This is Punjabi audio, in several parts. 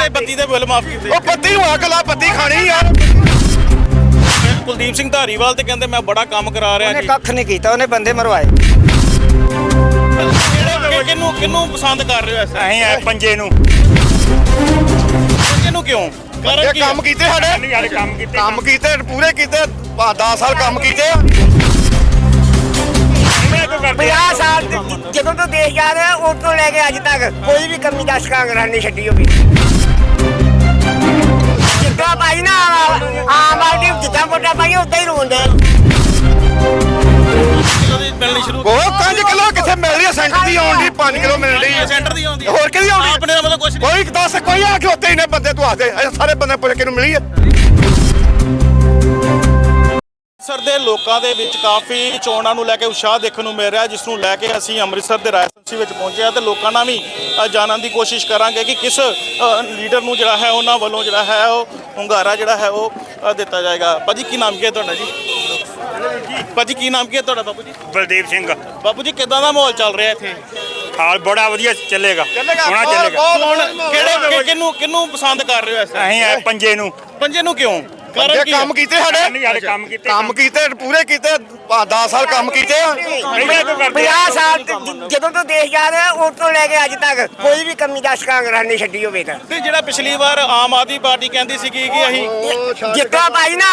ਕਹਿੰਦੇ ਬੱਤੀ ਦੇ ਬਿੱਲ ਮਾਫ ਕੀਤੇ। ਉਹ ਬੱਤੀ ਨੂੰ ਅੱਗ ਲਾ ਬੱਤੀ ਖਾਣੀ ਯਾਰ ਕੁਲਦੀਪ ਸਿੰਘ ਧਾਰੀਵਾਲ ਤੇ ਕਹਿੰਦੇ ਮੈਂ ਬੜਾ ਕੰਮ ਕਰਾ ਰਿਹਾ ਉਹਨੇ ਜੀ। ਕੱਖ ਨਹੀਂ ਕੀਤਾ ਉਹਨੇ ਬੰਦੇ ਮਰਵਾਏ। ਕਿਹਨੂੰ ਕਿਹਨੂੰ ਪਸੰਦ ਕਰ ਰਹੇ ਹੋ ਐਸਾ ਆ ਪੰਜੇ ਨੂੰ। ਕਿਹਨੂੰ ਕਿਉਂ? ਕਾਰਨ ਇਹ ਕੀ ਕੰਮ ਕੀਤੇ ਸਾਡੇ? ਕੰਮ ਕੀਤੇ ਕੰਮ ਕੀਤੇ ਪੂਰੇ ਕੀਤੇ 10 ਸਾਲ ਕੰਮ ਕੀਤੇ ਆ। ਮੈਂ ਕੋ ਕਰਦੇ 50 ਸਾਲ ਤੇ ਜਦੋਂ ਤੋਂ ਦੇਸ਼ ਜਾ ਰਿਹਾ ਉਸ ਤੋਂ ਲੈ ਕੇ ਅੱਜ ਤੱਕ ਕੋਈ ਵੀ ਕਮੀ ਦਸ ਕਾਂਗਰਸ ਨੇ ਛੱਡੀ ਹੋਵੇ। ਉਦਾਂ ਹੀ ਰੋਂਦੇ ਕਿਲੋ ਦੀ ਮਿਲਣੀ ਸ਼ੁਰੂ ਉਹ 5 ਕਿਲੋ ਕਿੱਥੇ ਮਿਲ ਰਹੀ ਹੈ ਸੈਂਟਰ ਦੀ ਆਉਣ ਦੀ 5 ਕਿਲੋ ਮਿਲ ਰਹੀ ਹੈ ਸੈਂਟਰ ਦੀ ਆਉਂਦੀ। ਹੋਰ ਕਿਹਦੀ ਆਉਂਦੀ? ਆਪਣੇ ਦਾ ਮਤਲਬ ਕੁਝ ਨਹੀਂ। ਕੋਈ ਦੱਸ ਕੋਈ ਆ ਕੇ ਉੱਤੇ ਹੀ ਨੇ ਬੰਦੇ ਤੂੰ ਆਖਦੇ ਸਾਰੇ ਬੰਦੇ ਪੁੱਛ ਕੇ ਨੂੰ ਮਿਲੀ ਹੈ ਅੰਮ੍ਰਿਤਸਰ ਦੇ ਲੋਕਾਂ ਦੇ ਵਿੱਚ ਕਾਫੀ ਚੋਣਾਂ ਨੂੰ ਲੈ ਕੇ ਉਤਸ਼ਾਹ ਦੇਖਣ ਨੂੰ ਮਿਲ ਰਿਹਾ ਜਿਸ ਨੂੰ ਲੈ ਕੇ ਅਸੀਂ ਅੰਮ੍ਰਿਤਸਰ ਦੇ ਰਾਜਸਥਾਨੀ ਵਿੱਚ ਪਹੁੰਚੇ ਹਾਂ ਤੇ ਲੋਕਾਂ ਨਾਲ ਵੀ ਜਾਣਨ ਦੀ ਕੋਸ਼ਿਸ਼ ਕਰਾਂਗੇ ਕਿ ਕਿਸ ਲੀਡਰ ਨੂੰ ਜਿਹੜਾ ਹੈ ਉਹਨਾਂ ਵੱਲੋਂ ਜਿਹੜਾ ਹੈ ਉਹ ਹੁੰਗਾਰਾ ਜਿਹੜਾ ਹੈ ਉਹ ਦਿੱਤਾ ਜਾਏਗਾ। ਭਾਜੀ ਕੀ ਨਾਮ ਕੀ ਹੈ ਤੁਹਾਡਾ ਜੀ? ਭਾਜੀ ਕੀ ਨਾਮ ਕੀ ਹੈ ਤੁਹਾਡਾ ਬਾਪੂ ਜੀ? ਬਲਦੇਵ ਸਿੰਘ। ਬਾਪੂ ਜੀ ਕਿਦਾਂ ਦਾ ਮਾਹੌਲ ਚੱਲ ਰਿਹਾ ਇੱਥੇ? ਹਾਲ ਬੜਾ ਵਧੀਆ ਚੱਲੇਗਾ। ਸੋਹਣਾ ਚੱਲੇਗਾ। ਕਿਹੜੇ ਕਿਹਨੂੰ ਕਿਹਨੂੰ ਪਸੰਦ ਕਰ ਰਹੇ ਹੋ ਐਸਾ ਅਸੀਂ ਆ ਪੰਜੇ ਨੂੰ। ਪੰਜੇ ਨੂੰ ਕਿਉਂ? ਬੰਦੇ ਕੀ ਹੈ? ਕੰਮ ਕੀਤੇ ਸਾਡੇ? ਕੰਮ ਕੀਤੇ ਕੰਮ ਕੀਤੇ ਪੂਰੇ ਕੀਤੇ 10 ਸਾਲ ਕੰਮ ਕੀਤੇ ਆ? ਮੈਂ ਕੋ ਕਰਦੇ 50 ਸਾਲ ਤੇ ਜ- ਜਦੋਂ ਤੋਂ ਦੇਸ਼ ਜਾ ਰਿਹਾ ਉਸ ਤੋਂ ਲੈ ਕੇ ਅੱਜ ਤੱਕ ਕੋਈ ਵੀ ਕਮੀ ਦਸ ਕਾਂਗਰਸ ਨੇ ਛੱਡੀ ਹੋਵੇ ਤਾਂ। ਤੇ ਜਿਹੜਾ ਪਿਛਲੀ ਵਾਰ ਆਮ ਆਦਮੀ ਪਾਰਟੀ ਕਹਿੰਦੀ ਸੀਗੀ ਕਿ ਅਸੀਂ ਜਿੱਦਾਂ ਭਾਈ ਨਾ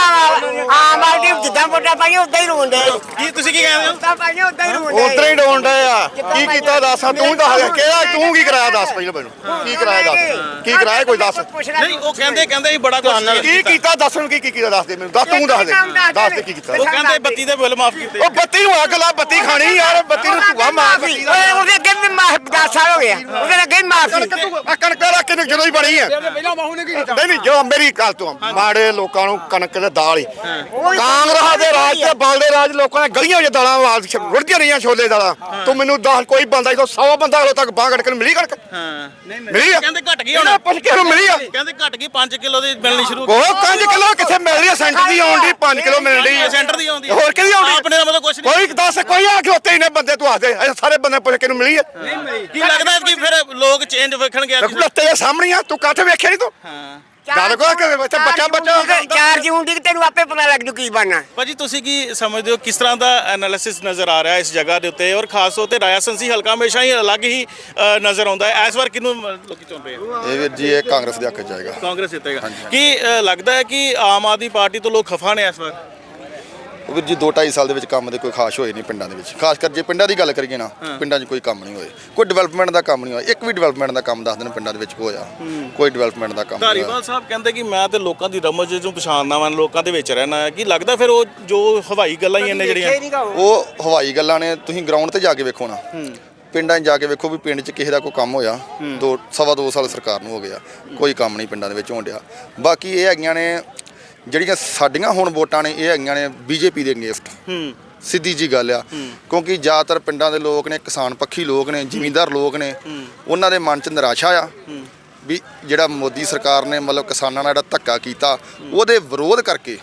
ਆਮ ਆਦਮੀ ਜਿੱਦਾਂ ਵੋਟਾਂ ਪਾਈਆਂ ਉਦਾਂ ਹੀ ਰੋਂਦੇ ਕੀ ਤੁਸੀਂ ਕੀ ਕਹਿੰਦੇ ਹੋ? ਜਿੱਦਾਂ ਪਾਈਆਂ ਉਦਾਂ ਹੀ ਰੋਂਦੇ ਉਧਰ ਹੀ ਡਏ ਆ। ਕੀ ਕੀਤਾ ਦੱਸ ਆ, ਤੂੰ ਦੱਸ ਦੇ, ਕਿਹੜਾ ਤੂੰ ਕੀ ਕਰਾਇਆ ਦੱਸ ਪਹਿਲਾਂ ਮੈਨੂੰ? ਕੀ ਕਰਾਇਆ ਦੱਸ? ਕੀ ਕਰਾਇਆ ਕੋਈ ਦੱਸ? ਨਹੀਂ ਉਹ ਕਹਿੰਦੇ ਕਹਿੰਦੇ ਅਸੀਂ ਬੜਾ ਕੁਝ ਕੀ ਕੀਤਾ। ਦੱਸ ਨੂੰ ਕੀ ਕੀ ਕੀਤਾ ਦੱਸ ਦੇ ਮੈਨੂੰ? ਦੱਸ ਤੂੰ ਦੱਸ ਦੇ। ਦੱਸ ਦੇ। ਕੀ ਕੀਤਾ। ਉਹ ਕਹਿੰਦੇ ਬੱਤੀ ਦੇ ਬਿੱਲ ਮਾਫ ਕੀਤੇ। ਉਹ ਬੱਤੀ ਨੂੰ ਅੱਗ ਲਾ ਬੱਤੀ ਖਾਣੀ ਯਾਰ ਬੱਤੀ ਨੂੰ ਧੂਆ ਮਾਰ ਓਏ ਉਹਦੇ ਮਾਫ 10 ਸਾਲ ਹੋ ਗਿਆ ਉਹਦੇ ਅੱਗੇ ਵੀ ਮਾਫ ਆ ਕਣਕ ਦਾ ਕਿੰਨੇ ਜਦੋਂ ਹੀ ਬਣੀ ਹੈ ਨਹੀਂ ਨਹੀਂ ਜੋ ਮੇਰੀ ਗੱਲ ਤੋਂ ਮਾੜੇ ਲੋਕਾਂ ਨੂੰ ਕਣਕ ਤੇ ਦਾਲ ਹੀ। ਕਾਂਗਰਸ ਦੇ ਰਾਜ ਤੇ ਬਲਦੇ ਰਾਜ ਲੋਕਾਂ ਨੇ ਗਲੀਆਂ ਵਿੱਚ ਦਾਲਾਂ ਵਾਲ ਰੁੜਦੀਆਂ ਰਹੀਆਂ ਛੋਲੇ ਦਾਲਾਂ। ਤੂੰ ਮੈਨੂੰ ਦੱਸ ਕੋਈ ਬੰਦਾ ਜਦੋਂ 100 ਬੰਦਾ ਹਲੋ ਤੱਕ ਬਾਹ ਕੱਢ ਕੇ ਮਿਲੀ ਕਣਕ? ਹਾਂ। ਨਹੀਂ ਮਿਲੀ ਆ? ਕਹਿੰਦੇ ਘਟ ਗਈ ਹੁਣ। ਇਹਨਾਂ ਪੁੱਛ ਕੇ ਉਹਨੂੰ ਮਿਲੀ ਆ? ਕਹਿੰਦੇ ਘਟ ਗਈ 5 ਕਿਲੋ ਦੀ ਮਿਲਣੀ ਸ਼ੁਰੂ ਉਹ 5 ਕਿਲੋ ਕਿੱਥੇ ਮਿਲ ਰਹੀ ਹੈ ਸੈਂਟਰ ਦੀ ਆਉਣ ਦੀ 5 ਕਿਲੋ ਮਿਲ ਰਹੀ ਹੈ ਸੈਂਟਰ ਦੀ ਆਉਂਦੀ ਹੈ। ਹੋਰ ਕਿਹਦੀ ਆਉਂਦੀ ਆਪਣੇ ਦਾ ਮਤਲਬ ਕੁਝ ਨਹੀਂ। ਕੋਈ ਦੱਸ ਕੋਈ ਆ ਕੇ ਉੱਤੇ ਹੀ ਨੇ ਬੰਦੇ ਤੂੰ ਆਖਦੇ ਇਹ ਸਾਰੇ ਬੰਦੇ ਪੁੱਛ ਕੇ ਨੂੰ ਮਿਲੀ ਹੈ। ਕੀ ਲੱਗਦਾ ਕਿ ਫਿਰ ਲੋਕ ਚੇਂਜ ਵੇਖਣਗੇ ਅੱਜ? ਲੱਤੇ ਦੇ ਸਾਹਮਣੇ ਆ ਤੂੰ ਕੱਠ ਵੇਖਿਆ ਨਹੀਂ ਤੂੰ? ਹਾਂ। ਗੱਲ ਕੋ ਕਿ ਬੱਚਾ ਬੱਚਾ ਬੱਚਾ 4 ਜੂਨ ਦੀ ਤੈਨੂੰ ਆਪੇ ਪਤਾ ਲੱਗ ਜੂ ਕੀ ਬਣਨਾ। ਭਾਜੀ ਤੁਸੀਂ ਕੀ ਸਮਝਦੇ ਹੋ ਕਿਸ ਤਰ੍ਹਾਂ ਦਾ ਐਨਾਲਿਸਿਸ ਨਜ਼ਰ ਆ ਰਿਹਾ ਹੈ ਇਸ ਜਗ੍ਹਾ ਦੇ ਉੱਤੇ? ਔਰ ਖਾਸ ਤੌਰ ਤੇ ਰਾਜਸਥਾਨੀ ਹਲਕਾ ਹਮੇਸ਼ਾ ਹੀ ਅਲੱਗ ਹੀ ਅ, ਨਜ਼ਰ ਆਉਂਦਾ ਹੈ। ਇਸ ਵਾਰ ਕਿਹਨੂੰ ਅ, ਲੋਕੀ ਚੁਣ ਰਹੇ ਆ? ਇਹ ਵੀਰ ਜੀ ਇਹ ਕਾਂਗਰਸ ਦੇ ਹੱਕ ਚ ਜਾਏਗਾ ਕਾਂਗਰਸ ਜਿੱਤੇਗਾ। ਕੀ ਅ, ਲੱਗਦਾ ਹੈ ਕਿ ਆਮ ਆਦਮੀ ਪਾਰਟੀ ਤੋਂ ਲੋਕ ਖਫਾ ਨੇ ਇਸ ਵਾਰ ਉਹ ਵੀਰ ਜੀ 2.5 ਸਾਲ ਦੇ ਵਿੱਚ ਕੰਮ ਦੇ ਕੋਈ ਖਾਸ ਹੋਏ ਨਹੀਂ ਪਿੰਡਾਂ ਦੇ ਵਿੱਚ। ਖਾਸ ਕਰ ਜੇ ਪਿੰਡਾਂ ਦੀ ਗੱਲ ਕਰੀਏ ਨਾ ਪਿੰਡਾਂ 'ਚ ਕੋਈ ਕੰਮ ਨਹੀਂ ਹੋਏ। ਕੋਈ ਡਿਵੈਲਪਮੈਂਟ ਦਾ ਕੰਮ ਨਹੀਂ ਹੋਇਆ। ਇੱਕ ਵੀ ਡਿਵੈਲਪਮੈਂਟ ਦਾ ਕੰਮ ਦੱਸ ਦੇਣ ਪਿੰਡਾਂ ਦੇ ਵਿੱਚ ਹੋਇਆ। ਕੋਈ ਡਿਵੈਲਪਮੈਂਟ ਦਾ ਕੰਮ ਨਹੀਂ ਹੋਇਆ। ਧਾਰੀਵਾਲ ਸਾਹਿਬ ਕਹਿੰਦੇ ਕਿ ਮੈਂ ਤੇ ਲੋਕਾਂ ਦੀ ਰਮਜ ਨੂੰ ਪਛਾਣਨਾ ਵਾਂ ਲੋਕਾਂ ਦੇ ਵਿੱਚ ਰਹਿਣਾ ਹੈ। ਕੀ ਲੱਗਦਾ ਫਿਰ ਉਹ ਜੋ ਹਵਾਈ ਗੱਲਾਂ ਹੀ ਨੇ ਜਿਹੜੀਆਂ? ਉਹ ਹਵਾਈ ਗੱਲਾਂ ਨੇ ਤੁਸੀਂ ਗਰਾਊਂਡ ਤੇ ਜਾ ਕੇ ਵੇਖੋ ਨਾ। ਪਿੰਡਾਂ 'ਚ ਜਾ ਕੇ ਵੇਖੋ ਵੀ ਪਿੰਡ 'ਚ ਕਿਸੇ ਦਾ ਕੋਈ ਕੰਮ ਹੋਇਆ। ਦੋ ਸਵਾ ਦੋ ਸਾਲ ਸਰਕਾਰ ਨੂੰ ਹੋ ਗਿਆ। ਕੋਈ ਕੰਮ ਨਹੀਂ ਪਿੰਡਾਂ ਦੇ ਵਿੱਚ ਹੋਣ ਡਿਆ। ਬਾਕੀ ਇਹ ਹੈਗੀਆਂ ਨੇ ਜਿਹੜੀਆਂ ਸਾਡੀਆਂ ਹੁਣ ਵੋਟਾਂ ਨੇ ਇਹ ਹੈਗੀਆਂ ਨੇ ਬੀਜੇਪੀ ਦੇ ਅਗੇਂਸਟ। ਹੂੰ। ਸਿੱਧੀ ਜੀ ਗੱਲ ਆ। ਕਿਉਂਕਿ ਜ਼ਿਆਦਾਤਰ ਪਿੰਡਾਂ ਦੇ ਲੋਕ ਨੇ ਕਿਸਾਨ ਪੱਖੀ ਲੋਕ ਨੇ ਜ਼ਿਮੀਂਦਾਰ ਲੋਕ ਨੇ ਉਹਨਾਂ ਦੇ ਮਨ 'ਚ ਨਿਰਾਸ਼ਾ ਆ ਵੀ ਜਿਹੜਾ ਮੋਦੀ ਸਰਕਾਰ ਨੇ ਮਤਲਬ ਕਿਸਾਨਾਂ ਨਾਲ ਜਿਹੜਾ ਧੱਕਾ ਕੀਤਾ ਉਹਦੇ ਵਿਰੋਧ ਕਰਕੇ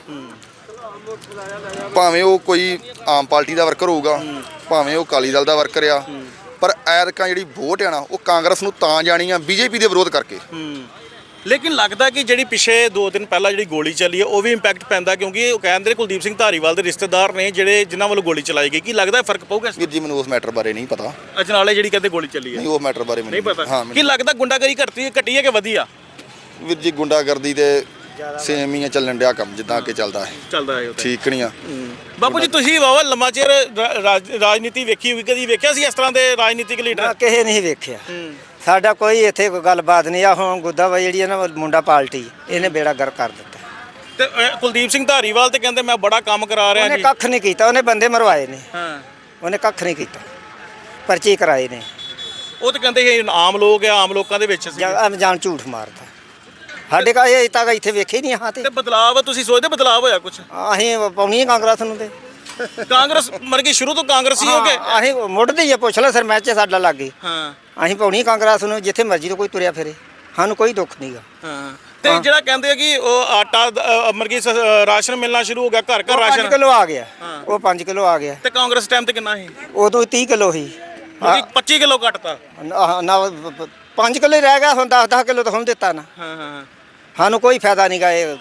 ਭਾਵੇਂ ਉਹ ਕੋਈ ਆਮ ਪਾਰਟੀ ਦਾ ਵਰਕਰ ਹੋਊਗਾ ਭਾਵੇਂ ਉਹ ਅਕਾਲੀ ਦਲ ਦਾ ਵਰਕਰ ਆ ਪਰ ਐਰਕਾਂ ਜਿਹੜੀ ਵੋਟ ਆ ਨਾ ਉਹ ਕਾਂਗਰਸ ਨੂੰ ਤਾਂ ਜਾਣੀ ਆ ਬੀਜੇਪੀ ਦੇ ਵਿਰੋਧ ਕਰਕੇ। ਲੇਕਿਨ ਲੱਗਦਾ ਕਿ ਜਿਹੜੀ ਪਿਛੇ 2 ਦਿਨ ਪਹਿਲਾਂ ਜਿਹੜੀ ਗੋਲੀ ਚੱਲੀ ਹੈ ਉਹ ਵੀ ਇੰਪੈਕਟ ਪੈਂਦਾ ਕਿਉਂਕਿ ਉਹ ਕਹਿੰਦੇ ਕੁਲਦੀਪ ਸਿੰਘ ਧਾਰੀਵਾਲ ਦੇ ਰਿਸ਼ਤੇਦਾਰ ਨੇ ਜਿਹੜੇ ਜਿਨ੍ਹਾਂ ਵੱਲੋਂ ਗੋਲੀ ਚਲਾਈ ਗਈ। ਕੀ ਲੱਗਦਾ ਫ਼ਰਕ ਪਊਗਾ ਇਸ ਵੀਰ ਜੀ ਮੈਨੂੰ ਉਸ ਮੈਟਰ ਬਾਰੇ ਨਹੀਂ ਪਤਾ। ਅਜਨਾਲੇ ਜਿਹੜੀ ਕਹਿੰਦੇ ਗੋਲੀ ਚੱਲੀ ਹੈ। ਨਹੀਂ ਉਹ ਮੈਟਰ ਬਾਰੇ ਨਹੀਂ ਮੈਨੂੰ ਪਤਾ। ਹਾਂ ਕੀ ਲੱਗਦਾ ਗੁੰਡਾਗਰੀ ਘਟਦੀ ਹੈ ਘਟੀ ਹੈ ਕਿ ਵਧੀ ਆ? ਵੀਰ ਜੀ ਗੁੰਡਾਗਰਦੀ ਦੇ ਸੇਮ ਹੀ ਆ ਚੱਲਣ ਡਿਆ ਕੰਮ ਜਿੱਦਾਂ ਅੱਗੇ ਚੱਲਦਾ ਹੈ। ਚੱਲਦਾ ਹੈ ਤਾਂ। ਠੀਕ ਨਹੀਂ ਆ। ਬਾਪੂ ਜੀ ਤੁਸੀਂ ਵਾਵਾ ਲੰਮਾ ਚਿਰ ਰਾਜਨੀਤੀ ਵੇਖੀ ਹੋਈ ਕਦੀ ਵੇਖਿਆ ਸੀ ਇਸ ਤਰ੍ਹਾਂ ਦੇ ਰਾਜਨੀਤਿਕ ਲੀਡਰ? ਕਿਸੇ ਨਹੀਂ ਵੇਖਿਆ। ਸਾਡਾ ਕੋਈ ਇੱਥੇ ਕੋਈ ਗੱਲਬਾਤ ਨਹੀਂ ਆ ਹੁਣ ਗੁੱਦਾ ਵਾ ਜਿਹੜੀ ਹੈ ਨਾ ਮੁੰਡਾ ਪਾਲਟੀ ਇਹਨੇ ਬੇੜਾ ਗਰ ਕਰ ਦਿੱਤਾ। ਤੇ ਕੁਲਦੀਪ ਸਿੰਘ ਧਾਰੀਵਾਲ ਤੇ ਕਹਿੰਦੇ ਮੈਂ ਬੜਾ ਕੰਮ ਕਰਾ ਰਿਹਾ ਉਹਨੇ ਜੀ। ਕੱਖ ਨਹੀਂ ਕੀਤਾ ਉਹਨੇ ਬੰਦੇ ਮਰਵਾਏ ਨੇ। ਹਾਂ। ਉਹਨੇ ਕੱਖ ਨਹੀਂ ਕੀਤਾ। ਪਰਚੇ ਕਰਾਏ ਨੇ। ਉਹ ਤੇ ਕਹਿੰਦੇ ਇਹ ਆਮ ਲੋਕ ਆ ਆਮ ਲੋਕਾਂ ਦੇ ਵਿੱਚ ਸੀ ਜਾਂ ਅਣਜਾਣ ਝੂਠ ਮਾਰਦਾ। ਸਾਡੇ ਕਾ ਇਹ ਤੱਕ ਇੱਥੇ ਵੇਖੇ ਨਹੀਂ ਹਾਂ ਤੇ। ਤੇ ਬਦਲਾਵ ਤੁਸੀਂ ਸੋਚਦੇ ਬਦਲਾਵ ਹੋਇਆ ਕੁਝ ਅਸੀਂ ਪਾਉਣੀ ਹੈ ਕਾਂਗਰਸ ਨੂੰ ਤੇ। ਕਾਂਗਰਸ ਮਰ ਕੇ ਸ਼ੁਰੂ ਤੋਂ ਕਾਂਗਰਸੀ ਹੋ ਗਏ ਹਾਂ, ਅਸੀਂ ਮੁੱਢਦੇ ਹੀ ਆ, ਪੁੱਛ ਲੈ ਸਰ ਮੈਚ ਸਾਡਾ ਲੱਗ ਗਈ ਹਾਂ। ਅਸੀਂ ਪਾਉਣੀ ਹੈ ਕਾਂਗਰਸ ਨੂੰ ਜਿੱਥੇ ਮਰਜ਼ੀ ਤੋਂ ਕੋਈ ਤੁਰਿਆ ਫਿਰੇ। ਸਾਨੂੰ ਕੋਈ ਦੁੱਖ ਨਹੀਂਗਾ ਹਾਂ। ਤੇ ਜਿਹੜਾ ਕਹਿੰਦੇ ਆ ਕਿ ਉਹ ਆਟਾ ਮਰ ਕੇ ਰਾਸ਼ਨ ਮਿਲਣਾ ਸ਼ੁਰੂ ਹੋ ਗਿਆ ਘਰ ਘਰ 5 ਰਾਸ਼ਨ। ਕਿਲੋ ਆ ਗਿਆ। ਹਾਂ। ਉਹ 5 ਕਿਲੋ ਆ ਗਿਆ। ਤੇ ਕਾਂਗਰਸ ਟਾਈਮ ਤੇ ਕਿੰਨਾ ਸੀ? ਉਦੋਂ 30 ਕਿਲੋ ਸੀ। ਉਹਦੀ 25 ਕਿਲੋ ਘਟਤਾ। ਨਾ ਨਾ 5 ਕਿਲੋ ਹੀ ਰਹਿ ਗਿਆ ਹੁਣ 10 10 ਕਿਲੋ ਤਾਂ ਹੁਣ ਦਿੱਤਾ ਨਾ। ਹਾਂ ਹਾਂ ਸਾਨੂੰ ਕੋਈ ਫਾਇਦਾ ਨਹੀਂਗਾ ਇਹ।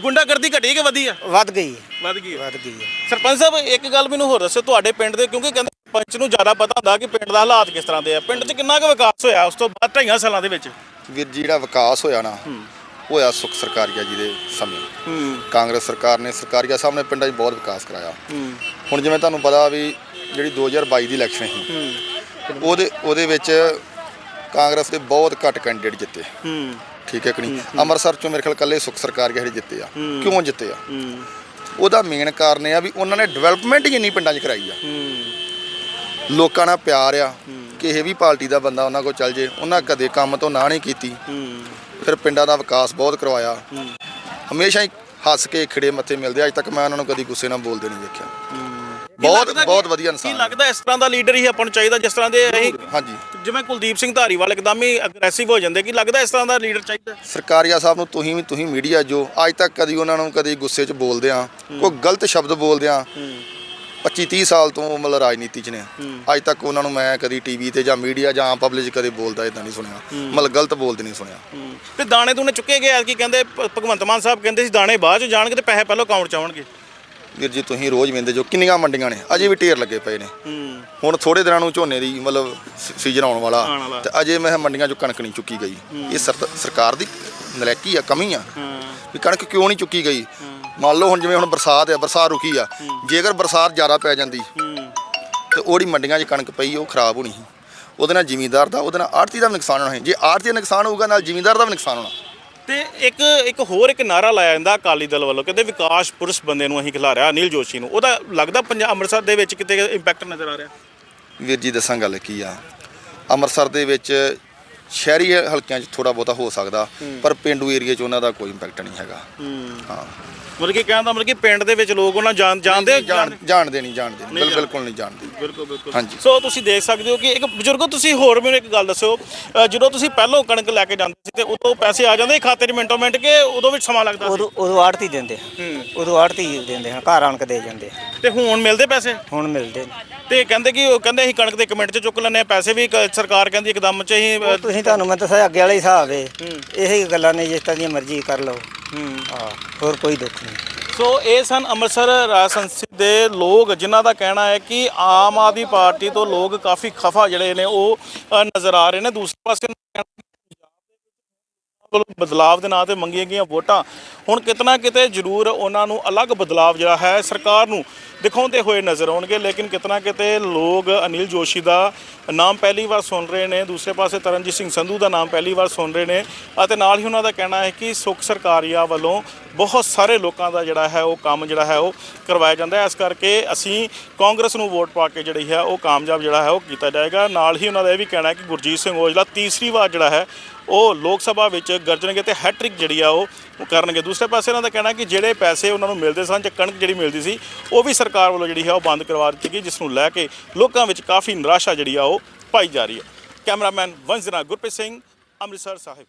ਗੁੰਡਾਗਰਦੀ ਘਟੀ ਕਿ ਵਧੀ ਆ? ਵੱਧ ਗਈ ਵੱਧ ਗਈ ਵੱਧ ਗਈ ਹੈ। ਸਰਪੰਚ ਸਾਹਿਬ ਇੱਕ ਗੱਲ ਮੈਨੂੰ ਹੋਰ ਦੱਸੋ ਤੁਹਾਡੇ ਪਿੰਡ ਦੇ ਕਿਉਂਕਿ ਕਹਿੰਦੇ ਪੰਚ ਨੂੰ ਜ਼ਿਆਦਾ ਪਤਾ ਹੁੰਦਾ ਕਿ ਪਿੰਡ ਦਾ ਹਾਲਾਤ ਕਿਸ ਤਰ੍ਹਾਂ ਦੇ ਆ। ਪਿੰਡ 'ਚ ਕਿੰਨਾ ਕੁ ਵਿਕਾਸ ਹੋਇਆ ਉਸ ਤੋਂ ਬਾਅਦ ਢਾਈਆਂ ਸਾਲਾਂ ਦੇ ਵਿੱਚ? ਵੀਰ ਜੀ ਜਿਹੜਾ ਵਿਕਾਸ ਹੋਇਆ ਨਾ ਹੋਇਆ ਸੁਖ ਸਰਕਾਰੀਆ ਜੀ ਦੇ ਸਮੇਂ। ਹੂੰ। ਕਾਂਗਰਸ ਸਰਕਾਰ ਨੇ ਸਰਕਾਰੀਆ ਸਾਹਿਬ ਨੇ ਪਿੰਡਾਂ 'ਚ ਬਹੁਤ ਵਿਕਾਸ ਕਰਾਇਆ। ਹੂੰ। ਹੁਣ ਜਿਵੇਂ ਤੁਹਾਨੂੰ ਪਤਾ ਵੀ ਜਿਹੜੀ 2022 ਦੀ ਇਲੈਕਸ਼ਨ ਸੀ ਉਹਦੇ ਉਹਦੇ ਵਿੱਚ ਕਾਂਗਰਸ ਦੇ ਬਹੁਤ ਘੱਟ ਕੈਂਡੀਡੇਟ ਜਿੱਤੇ। ਹੂੰ। ਠੀਕ ਹੈ ਕਿ ਨਹੀਂ? ਅੰਮ੍ਰਿਤਸਰ ਚੋਂ ਮੇਰੇ ਖਿਆਲ ਕੱਲੇ ਸੁਖ ਸਰਕਾਰ ਜਿਹੜੇ ਜਿੱਤੇ ਆ? ਕਿਉਂ ਜਿੱਤੇ ਆ? ਉਹਦਾ ਮੇਨ ਕਾਰਨ ਇਹ ਆ ਵੀ ਉਹਨਾਂ ਨੇ ਡਿਵੈਲਪਮੈਂਟ ਹੀ ਇੰਨੀ ਪਿੰਡਾਂ 'ਚ ਕਰਾਈ ਆ। ਲੋਕਾਂ ਨਾਲ ਪਿਆਰ ਆ ਕਿਸੇ ਵੀ ਪਾਰਟੀ ਦਾ ਬੰਦਾ ਉਹਨਾਂ ਕੋਲ ਚੱਲ ਜੇ ਉਹਨਾਂ ਕਦੇ ਕੰਮ ਤੋਂ ਨਾ ਨਹੀਂ ਕੀਤੀ। ਫਿਰ ਪਿੰਡਾਂ ਦਾ ਵਿਕਾਸ ਬਹੁਤ ਕਰਵਾਇਆ। ਹਮੇਸ਼ਾ ਹੀ ਹੱਸ ਕੇ ਖਿੜੇ ਮੱਥੇ ਮਿਲਦੇ ਅੱਜ ਤੱਕ ਮੈਂ ਉਹਨਾਂ ਨੂੰ ਕਦੀ ਗੁੱਸੇ ਨਾਲ ਬੋਲਦੇ ਨਹੀਂ ਵੇਖਿਆ ਕੀ ਬਹੁਤ ਬਹੁਤ ਕਿ- ਵਧੀਆ ਕੀ ਇਨਸਾਨ ਲੱਗਦਾ ਇਸ ਤਰ੍ਹਾਂ ਦਾ ਲੀਡਰ ਹੀ ਆਪਾਂ ਨੂੰ ਚਾਹੀਦਾ ਜਿਸ ਤਰ੍ਹਾਂ ਦੇ ਅਸੀਂ ਹਾਂਜੀ। ਜਿਵੇਂ ਕੁਲਦੀਪ ਸਿੰਘ ਧਾਰੀਵਾਲ ਇੱਕਦਮ ਹੀ ਅਗਰੈਸਿਵ ਹੋ ਜਾਂਦੇ ਕੀ ਲੱਗਦਾ ਇਸ ਤਰ੍ਹਾਂ ਦਾ ਲੀਡਰ ਚਾਹੀਦਾ? ਸਰਕਾਰੀਆ ਸਾਹਿਬ ਨੂੰ ਤੁਸੀਂ ਵੀ ਤੁਸੀਂ ਮੀਡੀਆ ਜੋ ਅੱਜ ਤੱਕ ਕਦੀ ਉਹਨਾਂ ਨੂੰ ਕਦੀ ਗੁੱਸੇ 'ਚ ਬੋਲਦੇ ਆ ਕੋਈ ਗਲਤ ਸ਼ਬਦ ਬੋਲਦੇ ਆ 25 30 ਸਾਲ ਤੋਂ ਮਤਲਬ ਰਾਜਨੀਤੀ 'ਚ ਨੇ। ਅੱਜ ਤੱਕ ਉਹਨਾਂ ਨੂੰ ਮੈਂ ਕਦੀ ਟੀਵੀ ਤੇ ਜਾਂ ਮੀਡੀਆ ਜਾਂ ਪਬਲਿਕ 'ਚ ਕਦੇ ਬੋਲਦਾ ਇਦਾਂ ਨਹੀਂ ਸੁਣਿਆ। ਮਤਲਬ ਗਲਤ ਬੋਲਦੇ ਨਹੀਂ ਸੁਣਿਆ। ਤੇ ਦਾਣੇ ਦੂਣੇ ਚੁੱਕੇ ਗਏ ਐਤਕੀ ਕਹਿੰਦੇ ਭ- ਭਗਵੰਤ ਮਾਨ ਸਾਹਿਬ ਕਹਿੰਦੇ ਸੀ ਦਾਣੇ ਬਾਅਦ ਚ ਜਾਣਗੇ ਤੇ ਪੈਸੇ ਪਹਿਲਾਂ ਅਕਾਊਂਟ ਚ ਆਉਣਗੇ। ਵੀਰ ਜੀ ਤੁਸੀਂ ਰੋਜ਼ ਵੇਂਦੇ ਜੋ ਕਿੰਨੀਆਂ ਮੰਡੀਆਂ ਨੇ? ਅਜੇ ਵੀ ਢੇਰ ਲੱਗੇ ਪਏ ਨੇ। ਹੁਣ ਥੋੜੇ ਦਿਨਾਂ ਨੂੰ ਝੋਨੇ ਦੀ ਮਤਲਬ ਸੀਜ਼ਨ ਆਉਣ ਵਾਲਾ। ਤੇ ਅਜੇ ਮੈਂ ਮੰਡੀਆਂ 'ਚੋਂ ਕਣਕ ਨਹੀਂ ਚੁੱਕੀ ਗਈ। ਇਹ ਸਰਕਾਰ ਦੀ ਨਲੈਕੀ ਆ ਕਮੀ ਆ। ਵੀ ਕਣਕ ਕਿਉਂ ਨਹੀਂ ਚੁੱਕੀ ਗਈ? ਮੰਨ ਲਓ ਹੁਣ ਜਿਵੇਂ ਹੁਣ ਬਰਸਾਤ ਆ ਬਰਸਾਤ ਰੁਕੀ ਆ। ਜੇਕਰ ਬਰਸਾਤ ਜ਼ਿਆਦਾ ਪੈ ਜਾਂਦੀ ਤੇ ਉਹਦੀ ਮੰਡੀਆਂ 'ਚ ਕਣਕ ਪਈ ਉਹ ਖਰਾਬ ਹੋਣੀ। ਸੀ ਉਹਦੇ ਨਾਲ ਜ਼ਿਮੀਂਦਾਰ ਦਾ ਉਹਦੇ ਨਾਲ ਆੜਤੀ ਦਾ ਨੁਕਸਾਨ ਹੋਣਾ। ਜੇ ਆੜਤੀ ਦਾ ਨੁਕਸਾਨ ਹੋਊਗਾ ਨਾਲ ਜ਼ਿਮੀਂਦਾਰ ਦਾ ਵੀ ਨੁਕਸਾਨ ਹੋਣਾ। ਤੇ ਇੱਕ ਇੱਕ ਹੋਰ ਇੱਕ ਨਾਰਾ ਲਾਇਆ ਜਾਂਦਾ ਅਕਾਲੀ ਦਲ ਵੱਲੋਂ ਕਹਿੰਦੇ ਵਿਕਾਸ ਪੁਰਸ਼ ਬੰਦੇ ਨੂੰ ਅਸੀਂ ਖਿਲਾਰਿਆ ਅਨਿਲ ਜੋਸ਼ੀ ਨੂੰ। ਉਹਦਾ ਲੱਗਦਾ ਪੰਜਾਬ ਅੰਮ੍ਰਿਤਸਰ ਦੇ ਵਿੱਚ ਕਿਤੇ ਇੰਪੈਕਟ ਨਜ਼ਰ ਆ ਰਿਹਾ? ਵੀਰ ਜੀ ਦੱਸਾਂ ਗੱਲ ਕੀ ਆ। ਅੰਮ੍ਰਿਤਸਰ ਦੇ ਵਿੱਚ ਸ਼ਹਿਰੀ ਹਲਕਿਆਂ 'ਚ ਥੋੜਾ ਬਹੁਤਾ ਹੋ ਸਕਦਾ ਪਰ ਪਿੰਡੂ ਏਰੀਆ 'ਚ ਉਹਨਾਂ ਦਾ ਕੋਈ ਇੰਪੈਕਟ ਨਹੀਂ ਹੈਗਾ। ਹਾਂ। ਮਤਲਬ ਕਿ ਕਹਿੰਦਾ ਮਤਲਬ ਕਿ ਪਿੰਡ ਦੇ ਵਿੱਚ ਲੋਕ ਉਹਨਾਂ ਜਾਣ ਜਾਣਦੇ ਜਾਣ ਜਾਣਦੇ ਨਹੀਂ ਜਾਣਦੇ। ਬਿਲਕੁਲ ਨਹੀਂ ਜਾਣਦੇ। ਬਿਲਕੁਲ ਬਿਲਕੁਲ। ਹਾਂਜੀ। ਸੋ ਤੁਸੀਂ ਦੇਖ ਸਕਦੇ ਹੋ ਕਿ ਇੱਕ ਬਜ਼ੁਰਗੋ ਤੁਸੀਂ ਹੋਰ ਮੈਨੂੰ ਇੱਕ ਗੱਲ ਦੱਸਿਓ। ਅ, ਜਦੋਂ ਤੁਸੀਂ ਪਹਿਲਾਂ ਕਣਕ ਲੈ ਕੇ ਜਾਂਦੇ ਸੀ ਤੇ ਉਦੋਂ ਪੈਸੇ ਆ ਜਾਂਦੇ ਸੀ ਖਾਤੇ 'ਚ ਮਿੰਟੋ ਮਿੰਟ ਕੇ ਉਦੋਂ ਵੀ ਸਮਾਂ ਲੱਗਦਾ ਸੀ? ਉਦੋਂ ਉਦੋਂ ਆੜਤੀ ਦਿੰਦੇ ਹੂੰ। ਉਦੋਂ ਆੜਤੀ ਦਿੰਦੇ ਹਨ ਘਰ ਆਣ ਕੇ ਦੇ ਜਾਂਦੇ ਆ। ਤੇ ਹੁਣ ਮਿਲਦੇ ਪੈਸੇ? ਹੁਣ ਮਿਲਦੇ ਨੇ ਤੇ ਕਹਿੰਦੇ ਕਿ ਉਹ ਕਹਿੰਦੇ ਅਸੀਂ ਕਣਕ ਦੇ ਇੱਕ ਮਿੰਟ 'ਚ ਚੁੱਕ ਲੈਂਦੇ ਆ ਪੈਸੇ ਵੀ ਕ- ਸਰਕਾਰ ਕਹਿੰਦੀ ਇੱਕਦਮ 'ਚ ਅ, ਤੁਸੀਂ ਤੁਹਾਨੂੰ ਮੈਂ ਦੱਸਿਆ ਅੱਗੇ ਵਾਲਾ ਹੀ ਹਿਸਾਬ ਏ। ਇਹੀ ਗੱਲਾਂ ਨੇ ਜਿਸ ਤਰ੍ਹਾਂ ਦੀਆਂ ਮਰਜ਼ੀ ਕਰ ਲਓ। ਹੂੰ। ਹਾਂ ਹੋਰ ਕੋਈ ਦੁੱਖ ਨਹੀਂ। ਸੋ ਇਹ ਸਨ ਅੰਮ੍ਰਿਤਸਰ ਰਾਜ ਸੰਸਦ ਦੇ ਲੋਕ ਜਿਨ੍ਹਾਂ ਦਾ ਕਹਿਣਾ ਹੈ ਕਿ ਆਮ ਆਦਮੀ ਪਾਰਟੀ ਤੋਂ ਲੋਕ ਕਾਫੀ ਖਫਾ ਜਿਹੜੇ ਨੇ ਉਹ ਨਜ਼ਰ ਆ ਰਹੇ ਨੇ। ਦੂਸਰੇ ਪਾਸੇ ਉਹਨਾਂ ਦਾ ਕਹਿਣਾ ਕਿ ਪੰਜਾਬ ਦੇ ਵਿੱਚ ਵੱਲੋਂ ਬਦਲਾਵ ਦੇ ਨਾਂ ਤੇ ਮੰਗੀਆਂ ਗਈਆਂ ਵੋਟਾਂ। ਹੁਣ ਕਿਤਨਾ ਕਿਤੇ ਜ਼ਰੂਰ ਉਹਨਾਂ ਨੂੰ ਅਲੱਗ ਬਦਲਾਵ ਜਿਹੜਾ ਹੈ ਸਰਕਾਰ ਨੂੰ ਦਿਖਾਉਂਦੇ ਹੋਏ ਨਜ਼ਰ ਆਉਣਗੇ, ਲੇਕਿਨ ਕਿਤਨਾ ਕਿਤੇ ਲੋਕ ਅਨਿਲ ਜੋਸ਼ੀ ਦਾ ਨਾਮ ਪਹਿਲੀ ਵਾਰ ਸੁਣ ਰਹੇ ਨੇ, ਦੂਸਰੇ ਪਾਸੇ ਤਰਨਜੀਤ ਸਿੰਘ ਸੰਧੂ ਦਾ ਨਾਮ ਪਹਿਲੀ ਵਾਰ ਸੁਣ ਰਹੇ ਨੇ ਅਤੇ ਨਾਲ ਹੀ ਉਹਨਾਂ ਦਾ ਕਹਿਣਾ ਹੈ ਕਿ ਸੁਖ ਸਰਕਾਰੀਆ ਵੱਲੋਂ ਬਹੁਤ ਸਾਰੇ ਲੋਕਾਂ ਦਾ ਜਿਹੜਾ ਹੈ ਉਹ ਕੰਮ ਜਿਹੜਾ ਹੈ ਉਹ ਕਰਵਾਇਆ ਜਾਂਦਾ ਹੈ। ਇਸ ਕਰਕੇ ਅਸੀਂ ਕਾਂਗਰਸ ਨੂੰ ਵੋਟ ਪਾ ਕੇ ਜਿਹੜੀ ਹੈ ਉਹ ਕਾਮਯਾਬ ਜਿਹੜਾ ਹੈ ਉਹ ਕੀਤਾ ਜਾਏਗਾ। ਨਾਲ ਹੀ ਉਹਨਾਂ ਦਾ ਇਹ ਵੀ ਕਹਿਣਾ ਹੈ ਕਿ ਗੁਰਜੀਤ ਸਿੰਘ ਔਜਲਾ ਤੀਸਰੀ ਵਾਰ ਜਿਹੜਾ ਹੈ ਉਹ ਲੋਕ ਸਭਾ ਵਿੱਚ ਗਰਜਣਗੇ ਤੇ ਹੈਟ੍ਰਿਕ ਜਿਹੜੀ ਆ ਉਹ ਕਰਨਗੇ। ਦੂਸਰੇ ਪਾਸੇ ਉਹਨਾਂ ਦਾ ਕਹਿਣਾ ਕਿ ਜਿਹੜੇ ਪੈਸੇ ਉਹਨਾਂ ਨੂੰ ਮਿਲਦੇ ਸਨ, ਜਾਂ ਕਣਕ ਜਿਹੜੀ ਮਿਲਦੀ ਸੀ, ਉਹ ਵੀ ਸਰਕਾਰ ਵੱਲੋਂ ਜਿਹੜੀ ਹੈ ਉਹ ਬੰਦ ਕਰਵਾ ਦਿੱਤੀ ਗਈ, ਜਿਸ ਨੂੰ ਲੈ ਕੇ ਲੋਕਾਂ ਵਿੱਚ ਕਾਫੀ ਨਿਰਾਸ਼ਾ ਜਿਹੜੀ ਆ ਉਹ ਪਾਈ ਜਾ ਰਹੀ ਹੈ। ਕੈਮਰਾਮੈਨ ਵੰਜਨਾ ਗੁਰਪ੍ਰੀਤ ਸਿੰਘ, ਅੰਮ੍ਰਿਤਸਰ ਸਾਹਿਬ।